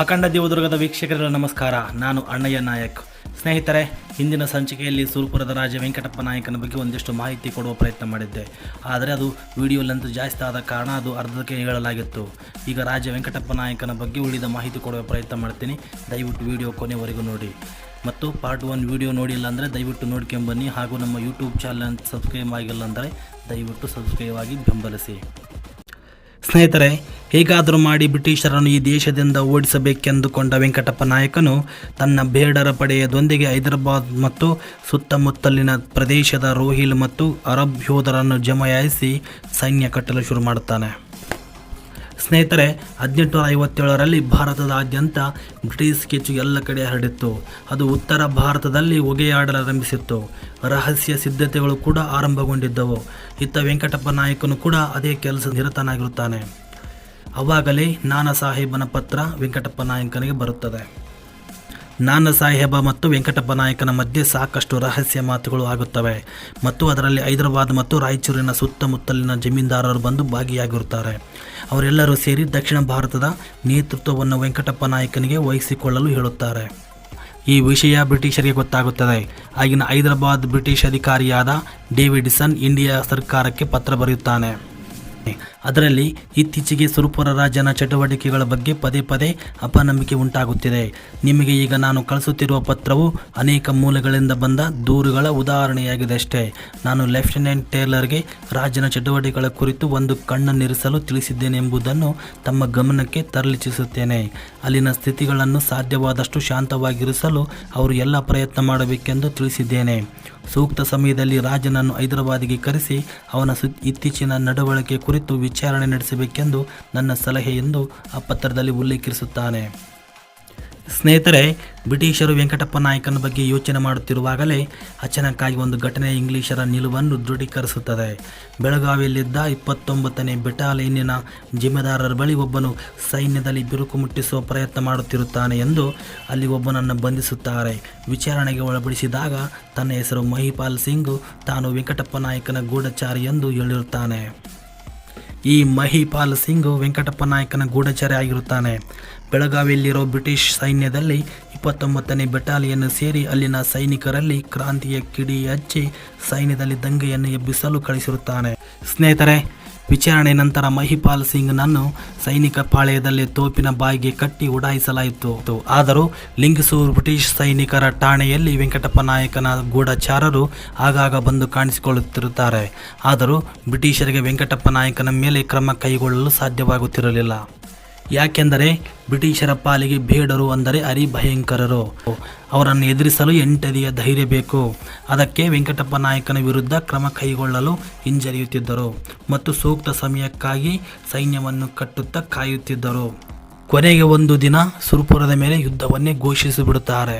ಅಖಂಡ ದೇವದುರ್ಗದ ವೀಕ್ಷಕರೆಲ್ಲ ನಮಸ್ಕಾರ. ನಾನು ಅಣ್ಣಯ್ಯ ನಾಯಕ್. ಸ್ನೇಹಿತರೆ ಹಿಂದಿನ ಸಂಚಿಕೆಯಲ್ಲಿ ಸುರಪುರದ ರಾಜ ವೆಂಕಟಪ್ಪ ನಾಯಕನ ಬಗ್ಗೆ ಒಂದಿಷ್ಟು ಮಾಹಿತಿ ಕೊಡುವ ಪ್ರಯತ್ನ ಮಾಡಿದ್ದೆ. ಆದರೆ ಅದು ವಿಡಿಯೋ ಜಾಸ್ತಿ ಆದ ಕಾರಣ ಅದು ಅರ್ಧಕ್ಕೆ ಹೇಳಲಾಗಿತ್ತು ಈಗ ರಾಜ ವೆಂಕಟಪ್ಪ ನಾಯಕನ ಬಗ್ಗೆ ಉಳಿದ ಮಾಹಿತಿ ಕೊಡುವ ಪ್ರಯತ್ನ ಮಾಡ್ತೀನಿ. ದಯವಿಟ್ಟು ವಿಡಿಯೋ ಕೊನೆವರೆಗೂ ನೋಡಿ. ಮತ್ತು ಪಾರ್ಟ್ ಒನ್ ವಿಡಿಯೋ ನೋಡಿಲ್ಲ ಅಂದರೆ ದಯವಿಟ್ಟು ನೋಡ್ಕೊಂಬನ್ನಿ ಹಾಗೂ ನಮ್ಮ ಯೂಟ್ಯೂಬ್ ಚಾನಲ್ ಸಬ್ಸ್ಕ್ರೈಬ್ ಆಗಿಲ್ಲ ಅಂದರೆ ದಯವಿಟ್ಟು ಸಬ್ಸ್ಕ್ರೈಬ್ ಆಗಿ ಬೆಂಬಲಿಸಿ. ಸ್ನೇಹಿತರೆ, ಹೇಗಾದರೂ ಮಾಡಿ ಬ್ರಿಟಿಷರನ್ನು ಈ ದೇಶದಿಂದ ಓಡಿಸಬೇಕೆಂದುಕೊಂಡ ವೆಂಕಟಪ್ಪ ನಾಯಕನು ತನ್ನ ಬೇಡರ ಪಡೆಯದೊಂದಿಗೆ ಹೈದರಾಬಾದ್ ಮತ್ತು ಸುತ್ತಮುತ್ತಲಿನ ಪ್ರದೇಶದ ರೋಹಿಲ್ ಮತ್ತು ಅರಬ್ ಯೋಧರನ್ನು ಜಮಾಯಿಸಿ ಸೈನ್ಯ ಕಟ್ಟಲು ಶುರು ಮಾಡುತ್ತಾನೆ. ಸ್ನೇಹಿತರೆ ಹದಿನೆಂಟುನೂರ ಐವತ್ತೇಳರಲ್ಲಿ ಭಾರತದಾದ್ಯಂತ ಬ್ರಿಟಿಷ್ ಕೆಚ್ಚು ಎಲ್ಲ ಕಡೆ ಹರಡಿತ್ತು. ಅದು ಉತ್ತರ ಭಾರತದಲ್ಲಿ ಹೊಗೆಯಾಡಲಾರಂಭಿಸಿತ್ತು ರಹಸ್ಯ ಸಿದ್ಧತೆಗಳು ಕೂಡ ಆರಂಭಗೊಂಡಿದ್ದವು. ಇತ್ತ ವೆಂಕಟಪ್ಪ ನಾಯಕನು ಕೂಡ ಅದೇ ಕೆಲಸ ನಿರತನಾಗಿರುತ್ತಾನೆ. ಅವಾಗಲೇ ನಾನಾ ಸಾಹೇಬನ ಪತ್ರ ವೆಂಕಟಪ್ಪ ನಾಯಕನಿಗೆ ಬರುತ್ತದೆ. ನಾನಾ ಸಾಹೇಬ ಮತ್ತು ವೆಂಕಟಪ್ಪ ನಾಯಕನ ಮಧ್ಯೆ ಸಾಕಷ್ಟು ರಹಸ್ಯ ಮಾತುಗಳು ಆಗುತ್ತವೆ. ಮತ್ತು ಅದರಲ್ಲಿ ಹೈದರಾಬಾದ್ ಮತ್ತು ರಾಯಚೂರಿನ ಸುತ್ತಮುತ್ತಲಿನ ಜಮೀನ್ದಾರರು ಬಂದು ಭಾಗಿಯಾಗಿರುತ್ತಾರೆ. ಅವರೆಲ್ಲರೂ ಸೇರಿ ದಕ್ಷಿಣ ಭಾರತದ ನೇತೃತ್ವವನ್ನು ವೆಂಕಟಪ್ಪ ನಾಯಕನಿಗೆ ವಹಿಸಿಕೊಳ್ಳಲು ಹೇಳುತ್ತಾರೆ. ಈ ವಿಷಯ ಬ್ರಿಟಿಷರಿಗೆ ಗೊತ್ತಾಗುತ್ತದೆ. ಆಗಿನ ಹೈದರಾಬಾದ್ ಬ್ರಿಟಿಷ್ ಅಧಿಕಾರಿಯಾದ ಡೇವಿಡ್ಸನ್ ಇಂಡಿಯಾ ಸರ್ಕಾರಕ್ಕೆ ಪತ್ರ ಬರೆಯುತ್ತಾನೆ. ಅದರಲ್ಲಿ ಇತ್ತೀಚೆಗೆ ಸುರಪುರ ರಾಜನ ಚಟುವಟಿಕೆಗಳ ಬಗ್ಗೆ ಪದೇ ಪದೇ ಅಪನಂಬಿಕೆ ಉಂಟಾಗುತ್ತಿದೆ. ನಿಮಗೆ ಈಗ ನಾನು ಕಳಿಸುತ್ತಿರುವ ಪತ್ರವು ಅನೇಕ ಮೂಲಗಳಿಂದ ಬಂದ ದೂರುಗಳ ಉದಾಹರಣೆಯಾಗಿದೆ ಅಷ್ಟೇ. ನಾನು ಲೆಫ್ಟಿನೆಂಟ್ ಟೇಲರ್ಗೆ ರಾಜನ ಚಟುವಟಿಕೆಗಳ ಕುರಿತು ಒಂದು ಕಣ್ಣನ್ನಿರಿಸಲು ತಿಳಿಸಿದ್ದೇನೆ ಎಂಬುದನ್ನು ತಮ್ಮ ಗಮನಕ್ಕೆ ತರಲಿಚ್ಛಿಸುತ್ತೇನೆ ಅಲ್ಲಿನ ಸ್ಥಿತಿಗಳನ್ನು ಸಾಧ್ಯವಾದಷ್ಟು ಶಾಂತವಾಗಿರಿಸಲು ಅವರು ಎಲ್ಲ ಪ್ರಯತ್ನ ಮಾಡಬೇಕೆಂದು ತಿಳಿಸಿದ್ದೇನೆ. ಸೂಕ್ತ ಸಮಯದಲ್ಲಿ ರಾಜನನ್ನು ಹೈದರಾಬಾದಿಗೆ ಕರೆಸಿ ಅವನ ಇತ್ತೀಚಿನ ನಡವಳಿಕೆ ಕುರಿತು ವಿಚಾರಣೆ ನಡೆಸಬೇಕೆಂದು ನನ್ನ ಸಲಹೆ ಎಂದು ಆ ಪತ್ರದಲ್ಲಿ ಉಲ್ಲೇಖಿಸುತ್ತಾನೆ. ಸ್ನೇಹಿತರೆ, ಬ್ರಿಟಿಷರು ವೆಂಕಟಪ್ಪ ನಾಯಕನ ಬಗ್ಗೆ ಯೋಚನೆ ಮಾಡುತ್ತಿರುವಾಗಲೇ ಅಚನಕ್ಕಾಗಿ ಒಂದು ಘಟನೆ ಇಂಗ್ಲಿಷರ ನಿಲುವನ್ನು ದೃಢೀಕರಿಸುತ್ತದೆ. ಬೆಳಗಾವಿಯಲ್ಲಿದ್ದ ಇಪ್ಪತ್ತೊಂಬತ್ತನೇ ಬೆಟಾಲಿಯನ್ನಿನ ಜಿಮ್ಮೆದಾರರ ಬಳಿ ಒಬ್ಬನು ಸೈನ್ಯದಲ್ಲಿ ಬಿರುಕು ಮುಟ್ಟಿಸುವ ಪ್ರಯತ್ನ ಮಾಡುತ್ತಿರುತ್ತಾನೆ ಎಂದು ಅಲ್ಲಿ ಒಬ್ಬನನ್ನು ಬಂಧಿಸುತ್ತಾರೆ. ವಿಚಾರಣೆಗೆ ಒಳಪಡಿಸಿದಾಗ ತನ್ನ ಹೆಸರು ಮಹಿಪಾಲ್ ಸಿಂಗ್, ತಾನು ವೆಂಕಟಪ್ಪ ನಾಯಕನ ಗೂಢಚಾರಿ ಎಂದು ಹೇಳಿರುತ್ತಾನೆ. ಈ ಮಹಿಪಾಲ್ ಸಿಂಗ್ ವೆಂಕಟಪ್ಪ ನಾಯಕನ ಗೂಢಚಾರಿ ಆಗಿರುತ್ತಾನೆ. ಬೆಳಗಾವಿಯಲ್ಲಿರೋ ಬ್ರಿಟಿಷ್ ಸೈನ್ಯದಲ್ಲಿ ಇಪ್ಪತ್ತೊಂಬತ್ತನೇ ಬೆಟಾಲಿಯನ್ನು ಸೇರಿ ಅಲ್ಲಿನ ಸೈನಿಕರಲ್ಲಿ ಕ್ರಾಂತಿಯ ಕಿಡಿ ಹಚ್ಚಿ ಸೈನ್ಯದಲ್ಲಿ ದಂಗೆಯನ್ನು ಎಬ್ಬಿಸಲು ಕಳಿಸಿರುತ್ತಾನೆ. ಸ್ನೇಹಿತರೆ ವಿಚಾರಣೆ ನಂತರ ಮಹಿಪಾಲ್ ಸಿಂಗ್ನನ್ನು ಸೈನಿಕ ಪಾಳೆಯದಲ್ಲಿ ತೋಪಿನ ಬಾಯಿಗೆ ಕಟ್ಟಿ ಉಡಾಯಿಸಲಾಯಿತು. ಆದರೂ ಲಿಂಗಸೂರ್ ಬ್ರಿಟಿಷ್ ಸೈನಿಕರ ಠಾಣೆಯಲ್ಲಿ ವೆಂಕಟಪ್ಪ ನಾಯಕನ ಗೂಢಚಾರರು ಆಗಾಗ ಬಂದು ಕಾಣಿಸಿಕೊಳ್ಳುತ್ತಿರುತ್ತಾರೆ. ಆದರೂ ಬ್ರಿಟಿಷರಿಗೆ ವೆಂಕಟಪ್ಪ ನಾಯಕನ ಮೇಲೆ ಕ್ರಮ ಕೈಗೊಳ್ಳಲು ಸಾಧ್ಯವಾಗುತ್ತಿರಲಿಲ್ಲ. ಯಾಕೆಂದರೆ ಬ್ರಿಟಿಷರ ಪಾಲಿಗೆ ಬೇಡರು ಅಂದರೆ ಅರಿ ಭಯಂಕರರು ಅವರನ್ನು ಎದುರಿಸಲು ಎಂಟದಿಯ ಧೈರ್ಯ ಬೇಕು. ಅದಕ್ಕೆ ವೆಂಕಟಪ್ಪ ನಾಯಕನ ವಿರುದ್ಧ ಕ್ರಮ ಕೈಗೊಳ್ಳಲು ಹಿಂಜರಿಯುತ್ತಿದ್ದರು ಮತ್ತು ಸೂಕ್ತ ಸಮಯಕ್ಕಾಗಿ ಸೈನ್ಯವನ್ನು ಕಟ್ಟುತ್ತಾ ಕಾಯುತ್ತಿದ್ದರು. ಕೊನೆಗೆ ಒಂದು ದಿನ ಸುರಪುರದ ಮೇಲೆ ಯುದ್ಧವನ್ನೇ ಘೋಷಿಸಿಬಿಡುತ್ತಾರೆ.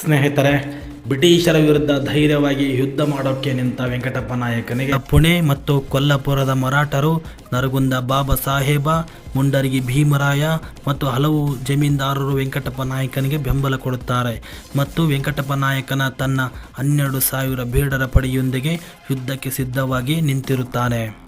ಸ್ನೇಹಿತರೆ ಬ್ರಿಟಿಷರ ವಿರುದ್ಧ ಧೈರ್ಯವಾಗಿ ಯುದ್ಧ ಮಾಡೋಕ್ಕೆ ನಿಂತ ವೆಂಕಟಪ್ಪ ನಾಯಕನಿಗೆ. ಪುಣೆ ಮತ್ತು ಕೊಲ್ಲಾಪುರದ ಮರಾಠರು ನರಗುಂದ ಬಾಬಾ ಸಾಹೇಬ, ಮುಂಡರಗಿ ಭೀಮರಾಯ ಮತ್ತು ಹಲವು ಜಮೀನ್ದಾರರು ವೆಂಕಟಪ್ಪ ನಾಯಕನಿಗೆ ಬೆಂಬಲ ಕೊಡುತ್ತಾರೆ. ಮತ್ತು ವೆಂಕಟಪ್ಪ ನಾಯಕನ ತನ್ನ ಹನ್ನೆರಡು ಸಾವಿರ ಬೇಡರ ಪಡೆಯೊಂದಿಗೆ ಯುದ್ಧಕ್ಕೆ ಸಿದ್ಧವಾಗಿ ನಿಂತಿರುತ್ತಾನೆ.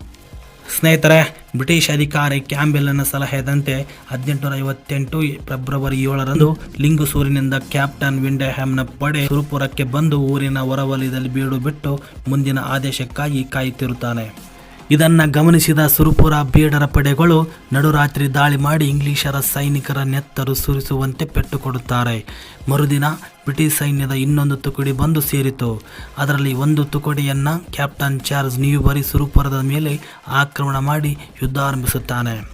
ಸ್ನೇಹಿತರೆ, ಬ್ರಿಟಿಷ್ ಅಧಿಕಾರಿ ಕ್ಯಾಂಬೆಲ್ನ ಸಲಹೆದಂತೆ ಹದಿನೆಂಟುನೂರ ಐವತ್ತೆಂಟು ಫೆಬ್ರವರಿ ಏಳರಂದು ಲಿಂಗಸೂರಿನಿಂದ ಕ್ಯಾಪ್ಟನ್ ವಿಂಡಹ್ಯಾಮ್ನ ಪಡೆ ಸುರಪುರಕ್ಕೆ ಬಂದು ಊರಿನ ಹೊರವಲಯದಲ್ಲಿ ಬೀಡು ಬಿಟ್ಟು ಮುಂದಿನ ಆದೇಶಕ್ಕಾಗಿ ಕಾಯುತ್ತಿರುತ್ತಾನೆ. ಇದನ್ನು ಗಮನಿಸಿದ ಸುರಪುರ ಬೇಡರ ಪಡೆಗಳು ನಡುರಾತ್ರಿ ದಾಳಿ ಮಾಡಿ ಇಂಗ್ಲಿಷರ ಸೈನಿಕರ ನೆತ್ತರು ಸುರಿಸುವಂತೆ ಪೆಟ್ಟು ಕೊಡುತ್ತಾರೆ ಮರುದಿನ ಬ್ರಿಟಿಷ್ ಸೈನ್ಯದ ಇನ್ನೊಂದು ತುಕಡಿ ಬಂದು ಸೇರಿತು. ಅದರಲ್ಲಿ ಒಂದು ತುಕಡಿಯನ್ನು ಕ್ಯಾಪ್ಟನ್ ಚಾರ್ಲ್ಸ್ ನ್ಯೂಬರಿ ಸುರಪುರದ ಮೇಲೆ ಆಕ್ರಮಣ ಮಾಡಿ ಯುದ್ಧ ಆರಂಭಿಸುತ್ತಾನೆ.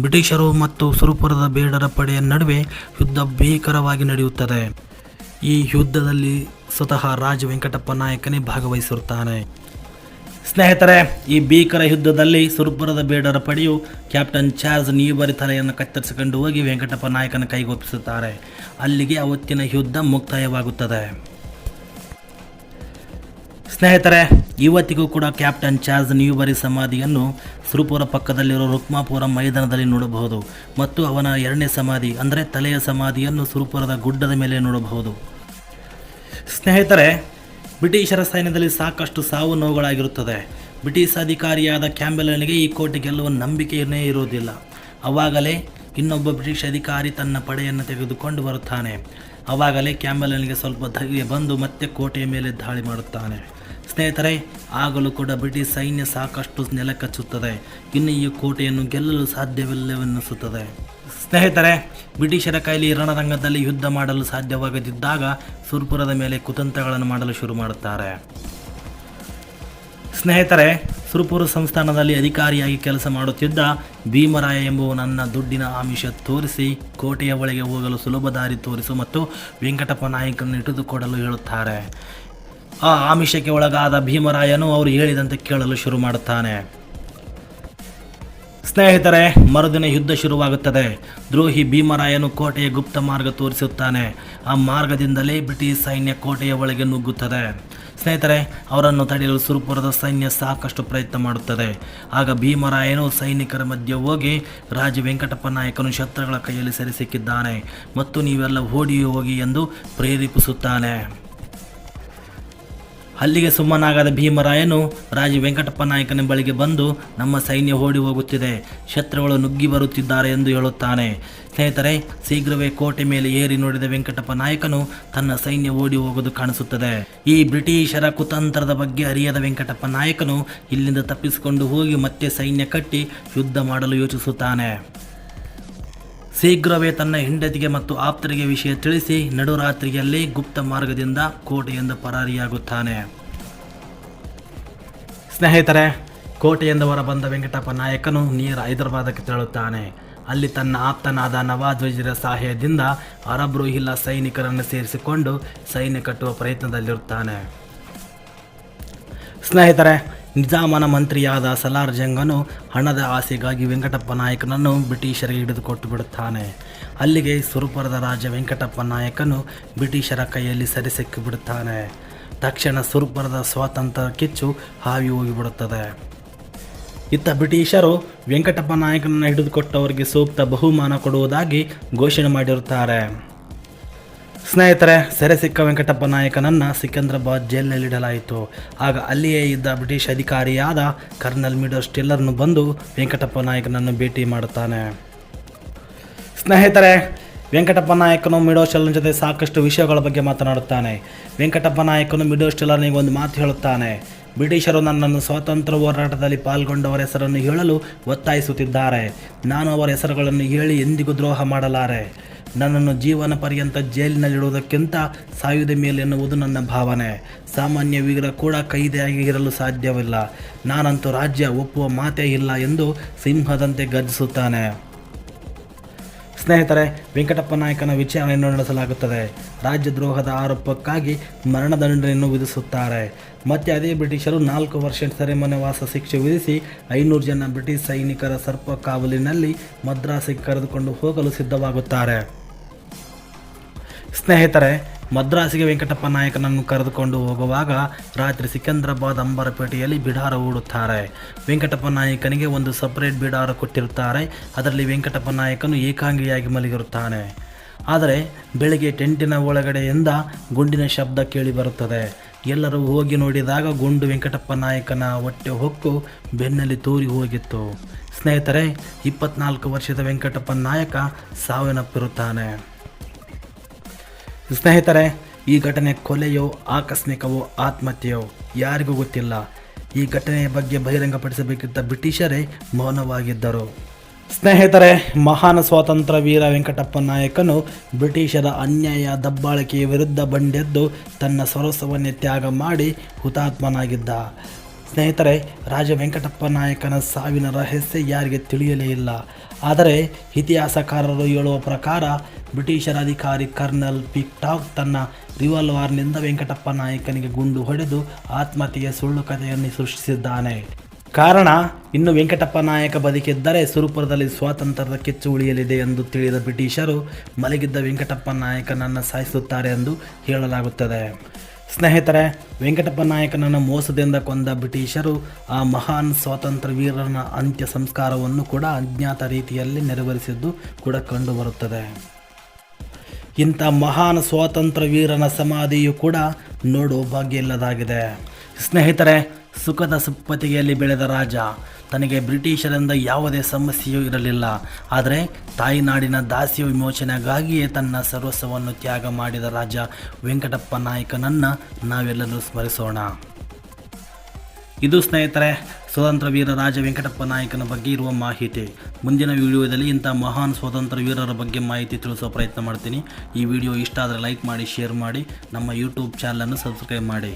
ಬ್ರಿಟಿಷರು ಮತ್ತು ಸುರಪುರದ ಬೇಡರ ಪಡೆಯ ನಡುವೆ ಯುದ್ಧ ಭೀಕರವಾಗಿ ನಡೆಯುತ್ತದೆ. ಈ ಯುದ್ಧದಲ್ಲಿ ಸ್ವತಃ ರಾಜ ವೆಂಕಟಪ್ಪ ನಾಯಕನೇ ಭಾಗವಹಿಸಿರುತ್ತಾನೆ. ಸ್ನೇಹಿತರೆ, ಈ ಭೀಕರ ಯುದ್ಧದಲ್ಲಿ ಸುರಪುರದ ಬೇಡರ ಪಡೆಯು ಕ್ಯಾಪ್ಟನ್ ಚಾರ್ಲ್ಸ್ ನೀಬರಿ ತಲೆಯನ್ನು ಕತ್ತರಿಸಿಕೊಂಡು ಹೋಗಿ ವೆಂಕಟಪ್ಪ ನಾಯಕನ ಕೈಗೊಪ್ಪಿಸುತ್ತಾರೆ ಅಲ್ಲಿಗೆ ಅವತ್ತಿನ ಯುದ್ಧ ಮುಕ್ತಾಯವಾಗುತ್ತದೆ. ಸ್ನೇಹಿತರೆ, ಇವತ್ತಿಗೂ ಕೂಡ ಕ್ಯಾಪ್ಟನ್ ಚಾರ್ಲ್ಸ್ ನ್ಯೂಬರಿ ಸಮಾಧಿಯನ್ನು ಸುರುಪುರ ಪಕ್ಕದಲ್ಲಿರುವ ರುಕ್ಮಾಪುರ ಮೈದಾನದಲ್ಲಿ ನೋಡಬಹುದು ಮತ್ತು ಅವನ ಎರಡನೇ ಸಮಾಧಿ, ಅಂದರೆ ತಲೆಯ ಸಮಾಧಿಯನ್ನು ಸುರುಪುರದ ಗುಡ್ಡದ ಮೇಲೆ ನೋಡಬಹುದು. ಸ್ನೇಹಿತರೆ ಬ್ರಿಟಿಷರ ಸೈನ್ಯದಲ್ಲಿ ಸಾಕಷ್ಟು ಸಾವು ನೋವುಗಳಾಗಿರುತ್ತದೆ. ಬ್ರಿಟಿಷ್ ಅಧಿಕಾರಿಯಾದ ಕ್ಯಾಂಬೆಲನಿಗೆ ಈ ಕೋಟೆ ಗೆಲ್ಲುವ ನಂಬಿಕೆಯೇ ಇರುವುದಿಲ್ಲ. ಅವಾಗಲೇ ಇನ್ನೊಬ್ಬ ಬ್ರಿಟಿಷ್ ಅಧಿಕಾರಿ ತನ್ನ ಪಡೆಯನ್ನು ತೆಗೆದುಕೊಂಡು ಬರುತ್ತಾನೆ. ಅವಾಗಲೇ ಕ್ಯಾಂಬೆಲನಿಗೆ ಸ್ವಲ್ಪ ಧೈರ್ಯ ಬಂದು ಮತ್ತೆ ಕೋಟೆಯ ಮೇಲೆ ದಾಳಿ ಮಾಡುತ್ತಾನೆ. ಸ್ನೇಹಿತರೆ, ಆಗಲೂ ಕೂಡ ಬ್ರಿಟಿಷ್ ಸೈನ್ಯ ಸಾಕಷ್ಟು ನೆಲಕಚ್ಚುತ್ತದೆ. ಇನ್ನು ಈ ಕೋಟೆಯನ್ನು ಗೆಲ್ಲಲು ಸಾಧ್ಯವಿಲ್ಲವೆನ್ನಿಸುತ್ತದೆ. ಸ್ನೇಹಿತರೆ, ಬ್ರಿಟಿಷರ ಕೈಲಿ ರಣರಂಗದಲ್ಲಿ ಯುದ್ಧ ಮಾಡಲು ಸಾಧ್ಯವಾಗದಿದ್ದಾಗ ಸುರ್ಪುರದ ಮೇಲೆ ಕುತಂತ್ರಗಳನ್ನು ಮಾಡಲು ಶುರು ಮಾಡುತ್ತಾರೆ. ಸ್ನೇಹಿತರೆ, ಸುರ್ಪುರ ಸಂಸ್ಥಾನದಲ್ಲಿ ಅಧಿಕಾರಿಯಾಗಿ ಕೆಲಸ ಮಾಡುತ್ತಿದ್ದ ಭೀಮರಾಯ ಎಂಬುವನನ್ನ ದುಡ್ಡಿನ ಆಮಿಷ ತೋರಿಸಿ ಕೋಟೆಯ ಒಳಗೆ ಹೋಗಲು ಸುಲಭ ದಾರಿ ತೋರಿಸು ಮತ್ತು ವೆಂಕಟಪ್ಪ ನಾಯಕನನ್ನು ಇಟ್ಟುಕೊಡಲು ಹೇಳುತ್ತಾರೆ. ಆ ಆಮಿಷಕ್ಕೆ ಒಳಗಾದ ಭೀಮರಾಯನು ಅವರು ಹೇಳಿದಂತೆ ಕೇಳಲು ಶುರು ಮಾಡುತ್ತಾನೆ. ಸ್ನೇಹಿತರೆ, ಮರುದಿನ ಯುದ್ಧ ಶುರುವಾಗುತ್ತದೆ. ದ್ರೋಹಿ ಭೀಮರಾಯನು ಕೋಟೆಯ ಗುಪ್ತ ಮಾರ್ಗ ತೋರಿಸುತ್ತಾನೆ. ಆ ಮಾರ್ಗದಿಂದಲೇ ಬ್ರಿಟಿಷ್ ಸೈನ್ಯ ಕೋಟೆಯ ಒಳಗೆ ನುಗ್ಗುತ್ತದೆ. ಸ್ನೇಹಿತರೆ, ಅವರನ್ನು ತಡೆಯಲು ಸುರಪುರದ ಸೈನ್ಯ ಸಾಕಷ್ಟು ಪ್ರಯತ್ನ ಮಾಡುತ್ತದೆ. ಆಗ ಭೀಮರಾಯನು ಸೈನಿಕರ ಮಧ್ಯೆ ಹೋಗಿ ರಾಜ ವೆಂಕಟಪ್ಪ ನಾಯಕನು ಶತ್ರುಗಳ ಕೈಯಲ್ಲಿ ಸೆರೆ ಸಿಕ್ಕಿದ್ದಾನೆ ಮತ್ತು ನೀವೆಲ್ಲ ಓಡಿ ಹೋಗಿ ಎಂದು ಪ್ರೇರೇಪಿಸುತ್ತಾನೆ. ಅಲ್ಲಿಗೆ ಸುಮ್ಮನಾಗದ ಭೀಮರಾಯನು ರಾಜ ವೆಂಕಟಪ್ಪ ನಾಯಕನ ಬಳಿಗೆ ಬಂದು ನಮ್ಮ ಸೈನ್ಯ ಓಡಿ ಹೋಗುತ್ತಿದೆ. ಶತ್ರುಗಳು ನುಗ್ಗಿ ಬರುತ್ತಿದ್ದಾರೆ ಎಂದು ಹೇಳುತ್ತಾನೆ. ಸ್ನೇಹಿತರೆ, ಶೀಘ್ರವೇ ಕೋಟೆ ಮೇಲೆ ಏರಿ ನೋಡಿದ ವೆಂಕಟಪ್ಪ ನಾಯಕನು ತನ್ನ ಸೈನ್ಯ ಓಡಿ ಹೋಗುವುದು ಕಾಣಿಸುತ್ತದೆ. ಈ ಬ್ರಿಟಿಷರ ಕುತಂತ್ರದ ಬಗ್ಗೆ ಅರಿಯದ ವೆಂಕಟಪ್ಪ ನಾಯಕನು ಇಲ್ಲಿಂದ ತಪ್ಪಿಸಿಕೊಂಡು ಹೋಗಿ ಮತ್ತೆ ಸೈನ್ಯ ಕಟ್ಟಿ ಯುದ್ಧ ಮಾಡಲು ಯೋಚಿಸುತ್ತಾನೆ. ಶೀಘ್ರವೇ ತನ್ನ ಹೆಂಡತಿಗೆ ಮತ್ತು ಆಪ್ತರಿಗೆ ವಿಷಯ ತಿಳಿಸಿ ನಡುರಾತ್ರಿಯಲ್ಲಿ ಗುಪ್ತ ಮಾರ್ಗದಿಂದ ಕೋಟೆಯಿಂದ ಪರಾರಿಯಾಗುತ್ತಾನೆ. ಸ್ನೇಹಿತರೆ, ಕೋಟೆಯಿಂದ ಹೊರಬಂದ ವೆಂಕಟಪ್ಪ ನಾಯಕನು ನೀರ ಹೈದರಾಬಾದಕ್ಕೆ ತೆರಳುತ್ತಾನೆ. ಅಲ್ಲಿ ತನ್ನ ಆಪ್ತನಾದ ನವಾಜ್ ಸಹಾಯದಿಂದ ಅರಬ್ ರೋಹಿಲ್ಲ ಸೈನಿಕರನ್ನು ಸೇರಿಸಿಕೊಂಡು ಸೈನ್ಯ ಕಟ್ಟುವ ಪ್ರಯತ್ನದಲ್ಲಿರುತ್ತಾನೆ. ಸ್ನೇಹಿತರೆ ನಿಜಾಮನ ಮಂತ್ರಿಯಾದ ಸಲಾರ್ ಜಂಗನು ಹಣದ ಆಸೆಗಾಗಿ ವೆಂಕಟಪ್ಪ ನಾಯಕನನ್ನು ಬ್ರಿಟಿಷರಿಗೆ ಹಿಡಿದುಕೊಟ್ಟು ಬಿಡುತ್ತಾನೆ. ಅಲ್ಲಿಗೆ ಸುರಪುರದ ರಾಜ ವೆಂಕಟಪ್ಪ ನಾಯಕನು ಬ್ರಿಟಿಷರ ಕೈಯಲ್ಲಿ ಸರಿ ಸಿಕ್ಕಿಬಿಡುತ್ತಾನೆ ತಕ್ಷಣ ಸುರಪುರದ ಸ್ವಾತಂತ್ರ್ಯ ಕಿಚ್ಚು ಹಾವಿ ಹೋಗಿಬಿಡುತ್ತದೆ. ಇತ್ತ ಬ್ರಿಟಿಷರು ವೆಂಕಟಪ್ಪ ನಾಯಕನನ್ನು ಹಿಡಿದುಕೊಟ್ಟವರಿಗೆ ಸೂಕ್ತ ಬಹುಮಾನ ಕೊಡುವುದಾಗಿ ಘೋಷಣೆ ಮಾಡಿರುತ್ತಾರೆ. ಸ್ನೇಹಿತರೆ ಸೆರೆ ಸಿಕ್ಕ ವೆಂಕಟಪ್ಪ ನಾಯಕನನ್ನು ಸಿಕಂದ್ರಾಬಾದ್ ಜೈಲಿನಲ್ಲಿಡಲಾಯಿತು ಆಗ ಅಲ್ಲಿಯೇ ಇದ್ದ ಬ್ರಿಟಿಷ್ ಅಧಿಕಾರಿಯಾದ ಕರ್ನಲ್ ಮಿಡೋ ಸ್ಟಿಲ್ಲರ್ನು ಬಂದು ವೆಂಕಟಪ್ಪ ನಾಯಕನನ್ನು ಭೇಟಿ ಮಾಡುತ್ತಾನೆ. ಸ್ನೇಹಿತರೆ, ವೆಂಕಟಪ್ಪ ನಾಯಕನು ಮಿಡೋ ಸ್ಟಿಲ್ಲರ್ ಜೊತೆ ಸಾಕಷ್ಟು ವಿಷಯಗಳ ಬಗ್ಗೆ ಮಾತನಾಡುತ್ತಾನೆ. ವೆಂಕಟಪ್ಪ ನಾಯಕನು ಮಿಡೋ ಸ್ಟೆಲ್ಲರ್ನಿಗೆ ಒಂದು ಮಾತು ಹೇಳುತ್ತಾನೆ. ಬ್ರಿಟಿಷರು ನನ್ನನ್ನು ಸ್ವಾತಂತ್ರ್ಯ ಹೋರಾಟದಲ್ಲಿ ಪಾಲ್ಗೊಂಡವರ ಹೆಸರನ್ನು ಹೇಳಲು ಒತ್ತಾಯಿಸುತ್ತಿದ್ದಾರೆ. ನಾನು ಅವರ ಹೆಸರುಗಳನ್ನು ಹೇಳಿ ಎಂದಿಗೂ ದ್ರೋಹ ಮಾಡಲಾರೆ. ನನ್ನನ್ನು ಜೀವನ ಪರ್ಯಂತ ಜೈಲಿನಲ್ಲಿಡುವುದಕ್ಕಿಂತ ಸಾಯುವುದ ಮೇಲೆ ಎನ್ನುವುದು ನನ್ನ ಭಾವನೆ. ಸಾಮಾನ್ಯ ವೀರ ಕೂಡ ಕೈದೆಯಾಗಿ ಇರಲು ಸಾಧ್ಯವಿಲ್ಲ. ನಾನಂತೂ ರಾಜ್ಯ ಒಪ್ಪುವ ಮಾತೇ ಇಲ್ಲ ಎಂದು ಸಿಂಹದಂತೆ ಗರ್ಜಿಸುತ್ತಾನೆ. ಸ್ನೇಹಿತರೆ, ವೆಂಕಟಪ್ಪ ನಾಯಕನ ವಿಚಾರಣೆಯನ್ನು ನಡೆಸಲಾಗುತ್ತದೆ. ರಾಜ್ಯದ್ರೋಹದ ಆರೋಪಕ್ಕಾಗಿ ಮರಣದಂಡನೆಯನ್ನು ವಿಧಿಸುತ್ತಾರೆ. ಮತ್ತೆ ಅದೇ ಬ್ರಿಟಿಷರು ನಾಲ್ಕು ವರ್ಷ ಸೆರೆಮನೆವಾಸ ಶಿಕ್ಷೆ ವಿಧಿಸಿ ಐನೂರು ಜನ ಬ್ರಿಟಿಷ್ ಸೈನಿಕರ ಸರ್ಪ ಕಾವಲಿನಲ್ಲಿ ಮದ್ರಾಸಿಗೆ ಕರೆದುಕೊಂಡು ಹೋಗಲು ಸಿದ್ಧವಾಗುತ್ತಾರೆ. ಸ್ನೇಹಿತರೆ, ಮದ್ರಾಸಿಗೆ ವೆಂಕಟಪ್ಪ ನಾಯಕನನ್ನು ಕರೆದುಕೊಂಡು ಹೋಗುವಾಗ ರಾತ್ರಿ ಸಿಕಂದ್ರಾಬಾದ್ ಅಂಬರಪೇಟೆಯಲ್ಲಿ ಬಿಡಾರ ಹೂಡುತ್ತಾರೆ. ವೆಂಕಟಪ್ಪ ನಾಯಕನಿಗೆ ಒಂದು ಸಪರೇಟ್ ಬಿಡಾರ ಕೊಟ್ಟಿರುತ್ತಾರೆ. ಅದರಲ್ಲಿ ವೆಂಕಟಪ್ಪ ನಾಯಕನು ಏಕಾಂಗಿಯಾಗಿ ಮಲಗಿರುತ್ತಾನೆ. ಆದರೆ ಬೆಳಿಗ್ಗೆ ಟೆಂಟಿನ ಒಳಗಡೆಯಿಂದ ಗುಂಡಿನ ಶಬ್ದ ಕೇಳಿ ಬರುತ್ತದೆ. ಎಲ್ಲರೂ ಹೋಗಿ ನೋಡಿದಾಗ ಗುಂಡು ವೆಂಕಟಪ್ಪ ನಾಯಕನ ಹೊಟ್ಟೆ ಹೊಕ್ಕು ಬೆನ್ನಲ್ಲಿ ತೋರಿ ಹೋಗಿತ್ತು. ಸ್ನೇಹಿತರೆ, ಇಪ್ಪತ್ನಾಲ್ಕು ವರ್ಷದ ವೆಂಕಟಪ್ಪ ನಾಯಕ ಸಾವನ್ನಪ್ಪಿರುತ್ತಾನೆ. ಸ್ನೇಹಿತರೆ, ಈ ಘಟನೆ ಕೊಲೆಯೋ, ಆಕಸ್ಮಿಕವೋ, ಆತ್ಮಹತ್ಯೆಯೋ, ಯಾರಿಗೂ ಗೊತ್ತಿಲ್ಲ. ಈ ಘಟನೆಯ ಬಗ್ಗೆ ಬಹಿರಂಗಪಡಿಸಬೇಕಿದ್ದ ಬ್ರಿಟಿಷರೇ ಮೌನವಾಗಿದ್ದರು. ಸ್ನೇಹಿತರೆ, ಮಹಾನ್ ಸ್ವಾತಂತ್ರ್ಯ ವೀರ ವೆಂಕಟಪ್ಪ ನಾಯಕನು ಬ್ರಿಟಿಷರ ಅನ್ಯಾಯ ದಬ್ಬಾಳಿಕೆಯ ವಿರುದ್ಧ ಬಂಡೆದ್ದು ತನ್ನ ಸರ್ವಸ್ವವನ್ನೇ ತ್ಯಾಗ ಮಾಡಿ ಹುತಾತ್ಮನಾಗಿದ್ದ. ಸ್ನೇಹಿತರೆ, ರಾಜ ವೆಂಕಟಪ್ಪ ನಾಯಕನ ಸಾವಿನ ರಹಸ್ಯ ಯಾರಿಗೆ ತಿಳಿಯಲೇ ಇಲ್ಲ. ಆದರೆ ಇತಿಹಾಸಕಾರರು ಹೇಳುವ ಪ್ರಕಾರ ಬ್ರಿಟಿಷರ ಅಧಿಕಾರಿ ಕರ್ನಲ್ ಪಿಕ್ಟಾಕ್ ತನ್ನ ರಿವಾಲ್ವಾರ್ನಿಂದ ವೆಂಕಟಪ್ಪ ನಾಯಕನಿಗೆ ಗುಂಡು ಹೊಡೆದು ಆತ್ಮಹತ್ಯೆಯ ಸುಳ್ಳು ಕಥೆಯನ್ನು ಸೃಷ್ಟಿಸಿದ್ದಾನೆ. ಕಾರಣ, ಇನ್ನು ವೆಂಕಟಪ್ಪ ನಾಯಕ ಬದುಕಿದ್ದರೆ ಸುರಪುರದಲ್ಲಿ ಸ್ವಾತಂತ್ರ್ಯದ ಕಿಚ್ಚು ಉಳಿಯಲಿದೆ ಎಂದು ತಿಳಿದ ಬ್ರಿಟಿಷರು ಮಲಗಿದ್ದ ವೆಂಕಟಪ್ಪ ನಾಯಕನನ್ನು ಸಾಯಿಸುತ್ತಾರೆ ಎಂದು ಹೇಳಲಾಗುತ್ತದೆ. ಸ್ನೇಹಿತರೆ ವೆಂಕಟಪ್ಪ ನಾಯಕನನ್ನು ಮೋಸದಿಂದ ಕೊಂದ ಬ್ರಿಟಿಷರು ಆ ಮಹಾನ್ ಸ್ವಾತಂತ್ರ್ಯ ವೀರನ ಅಂತ್ಯ ಸಂಸ್ಕಾರವನ್ನು ಕೂಡ ಅಜ್ಞಾತ ರೀತಿಯಲ್ಲಿ ನೆರವೇರಿಸಿದ್ದು ಕೂಡ ಕಂಡುಬರುತ್ತದೆ. ಇಂಥ ಮಹಾನ್ ಸ್ವಾತಂತ್ರ್ಯ ವೀರನ ಸಮಾಧಿಯು ಕೂಡ ನೋಡುವ ಭಾಗ್ಯ ಇಲ್ಲದಾಗಿದೆ. ಸ್ನೇಹಿತರೆ, ಸುಖದ ಸುಪ್ಪತಿಗೆಯಲ್ಲಿ ಬೆಳೆದ ರಾಜ ತನಗೆ ಬ್ರಿಟಿಷರಿಂದ ಯಾವುದೇ ಸಮಸ್ಯೆಯೂ ಇರಲಿಲ್ಲ. ಆದರೆ ತಾಯಿನಾಡಿನ ದಾಸ್ಯ ವಿಮೋಚನೆಗಾಗಿಯೇ ತನ್ನ ಸರ್ವಸ್ವವನ್ನು ತ್ಯಾಗ ಮಾಡಿದ ರಾಜ ವೆಂಕಟಪ್ಪ ನಾಯಕನನ್ನು ನಾವೆಲ್ಲರೂ ಸ್ಮರಿಸೋಣ. ಇದು ಸ್ನೇಹಿತರೆ, ಸ್ವತಂತ್ರ ವೀರ ರಾಜ ವೆಂಕಟಪ್ಪ ನಾಯಕನ ಬಗ್ಗೆ ಇರುವ ಮಾಹಿತಿ. ಮುಂದಿನ ವಿಡಿಯೋದಲ್ಲಿ ಇಂಥ ಮಹಾನ್ ಸ್ವತಂತ್ರ ವೀರರ ಬಗ್ಗೆ ಮಾಹಿತಿ ತಿಳಿಸುವ ಪ್ರಯತ್ನ ಮಾಡ್ತೀನಿ. ಈ ವಿಡಿಯೋ ಇಷ್ಟ ಆದರೆ ಲೈಕ್ ಮಾಡಿ, ಶೇರ್ ಮಾಡಿ. ನಮ್ಮ ಯೂಟ್ಯೂಬ್ ಚಾನಲನ್ನು ಸಬ್ಸ್ಕ್ರೈಬ್ ಮಾಡಿ.